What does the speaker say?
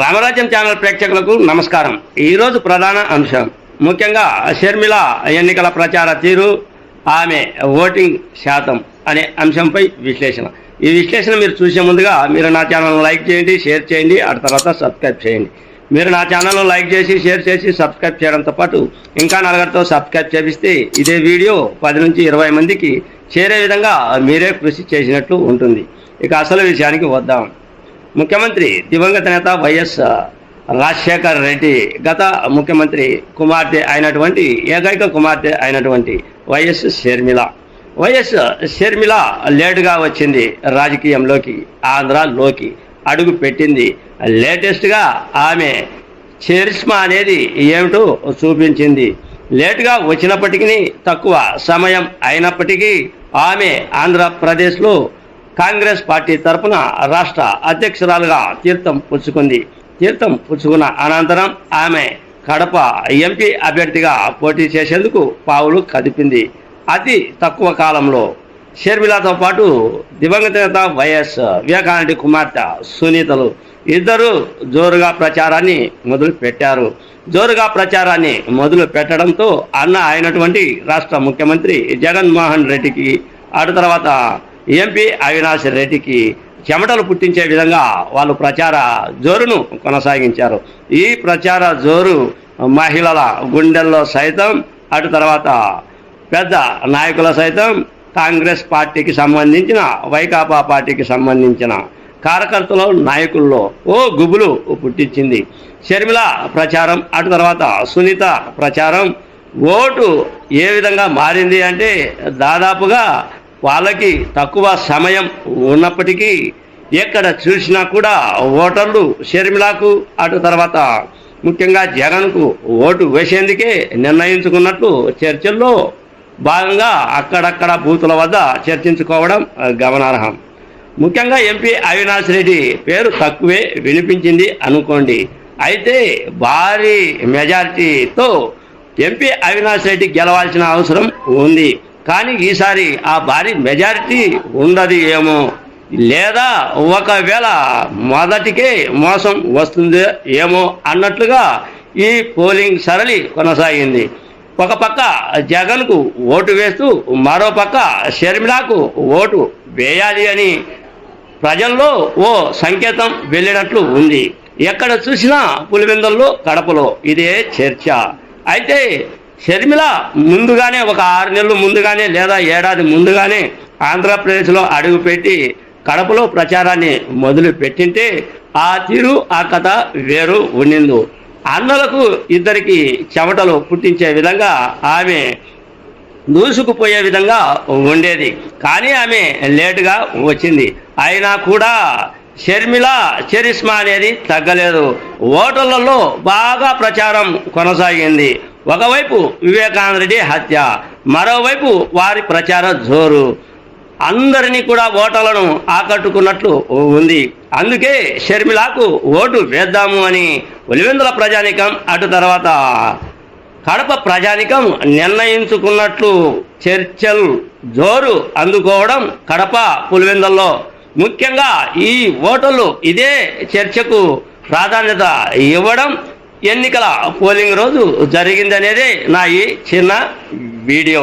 రామరాజ్యం channel ప్రేక్షకులకు నమస్కారం. ఈరోజు ప్రధాన అంశం. ముఖ్యంగా షర్మిల ఎన్నికల ప్రచార తీరు ఆమె ఓటింగ్ శాతం అనే అంశంపై విశ్లేషణ. ఈ విశ్లేషణ మీరు చూసే ముందుగా మీరు నా ఛానల్ను లైక్ చేయండి షేర్ చేయండి ఆ తర్వాత సబ్స్క్రైబ్ చేయండి. మీరు నా ఛానల్ను లైక్ చేసి షేర్ చేసి సబ్స్క్రైబ్ చేయడంతో పాటు ఇంకా నలుగురితో సబ్స్క్రైబ్ చేపిస్తే ఇదే వీడియో పది నుంచి ఇరవై మందికి చేరే విధంగా మీరే కృషి చేసినట్లు ఉంటుంది. ఇక అసలు విషయానికి వద్దాం. ముఖ్యమంత్రి దివంగత నేత వైఎస్ రాజశేఖర్ రెడ్డి గత ముఖ్యమంత్రి కుమార్తె అయినటువంటి ఏకైక కుమార్తె అయినటువంటి వైఎస్ షర్మిల. వైఎస్ షర్మిల లేటుగా వచ్చింది రాజకీయంలోకి ఆంధ్రాలోకి అడుగు పెట్టింది. లేటెస్ట్గా ఆమె చరిష్మా అనేది ఏమిటో చూపించింది. లేటుగా వచ్చినప్పటికీ తక్కువ సమయం అయినప్పటికీ ఆమె ఆంధ్రప్రదేశ్లో కాంగ్రెస్ పార్టీ తరపున రాష్ట్ర అధ్యక్షురాలుగా తీర్థం పుచ్చుకుంది. తీర్థం పుచ్చుకున్న అనంతరం ఆమె కడప ఎంపీ అభ్యర్థిగా పోటీ చేసేందుకు పావులు కదిపింది. అతి తక్కువ కాలంలో షర్మిలాతో పాటు దివంగత నేత వైఎస్ వివేకానంద కుమార్తె సునీతలు ఇద్దరు జోరుగా ప్రచారాన్ని మొదలు పెట్టారు జోరుగా ప్రచారాన్ని మొదలు పెట్టడంతో అన్న అయినటువంటి రాష్ట్ర ముఖ్యమంత్రి జగన్మోహన్ రెడ్డికి అటు తర్వాత ఎంపీ అవినాష్ రెడ్డికి చెమటలు పుట్టించే విధంగా వాళ్ళు ప్రచార జోరును కొనసాగించారు. ఈ ప్రచార జోరు మహిళల గుండెల్లో సైతం అటు తర్వాత పెద్ద నాయకుల సైతం కాంగ్రెస్ పార్టీకి సంబంధించిన వైకాపా పార్టీకి సంబంధించిన కార్యకర్తల నాయకుల్లో ఓ గుబులు పుట్టించింది. షర్మిల ప్రచారం అటు తర్వాత సునీత ప్రచారం ఓటు ఏ విధంగా మారింది అంటే దాదాపుగా వాళ్ళకి తక్కువ సమయం ఉన్నప్పటికీ ఎక్కడ చూసినా కూడా ఓటర్లు షర్మిలాకు అటు తర్వాత ముఖ్యంగా జగన్కు ఓటు వేసేందుకే నిర్ణయించుకున్నట్లు చర్చల్లో భాగంగా అక్కడక్కడ బూతుల వద్ద చర్చించుకోవడం గమనార్హం. ముఖ్యంగా ఎంపీ అవినాష్ రెడ్డి పేరు తక్కువే వినిపించింది అనుకోండి. అయితే భారీ మెజారిటీతో ఎంపీ అవినాష్ రెడ్డి గెలవాల్సిన అవసరం ఉంది. కానీ ఈసారి ఆ భారీ మెజారిటీ ఉండదు ఏమో. లేదా ఒకవేళ మొదటికే మోసం వస్తుంది ఏమో అన్నట్లుగా ఈ పోలింగ్ సరళి కొనసాగింది. ఒక పక్క జగన్కు ఓటు వేస్తూ మరో పక్క షర్మిలాకు ఓటు వేయాలి అని ప్రజల్లో ఓ సంకేతం వెళ్ళినట్లు ఉంది. ఎక్కడ చూసినా పులివెందుల్లో కడపలో ఇదే చర్చ. అయితే షర్మిల ముందుగానే ఒక ఆరు నెలలు ముందుగానే లేదా ఏడాది ముందుగానే ఆంధ్రప్రదేశ్లో అడుగుపెట్టి కడపలో ప్రచారాన్ని మొదలు పెట్టింటే ఆ తీరు ఆ కథ వేరు ఉండిందు. అన్నలకు ఇద్దరికి చెమటలు పుట్టించే విధంగా ఆమె దూసుకుపోయే విధంగా ఉండేది. కానీ ఆమె లేటుగా వచ్చింది. అయినా కూడా షర్మిల చరిష్మా అనేది తగ్గలేదు. ఓటర్లలో బాగా ప్రచారం కొనసాగింది. ఒకవైపు వివేకానందరెడ్డి హత్య మరోవైపు వారి ప్రచార జోరు. అందరినీ కూడా ఓటర్లను ఆకట్టుకున్నట్లు ఉంది. అందుకే షర్మిలాకు ఓటు వేద్దాము అని ఒలివెందుల ప్రజానికం అటు తర్వాత కడప ప్రజానికం నిర్ణయించుకున్నట్లు చర్చలు జోరు అందుకోవడం కడప పులివెందుల్లో. ముఖ్యంగా ఈ ఓటర్లు ఇదే చర్చకు ప్రాధాన్యత ఇవ్వడం ఎన్నికల పోలింగ్ రోజు జరిగిందనేదే నా ఈ చిన్న వీడియో.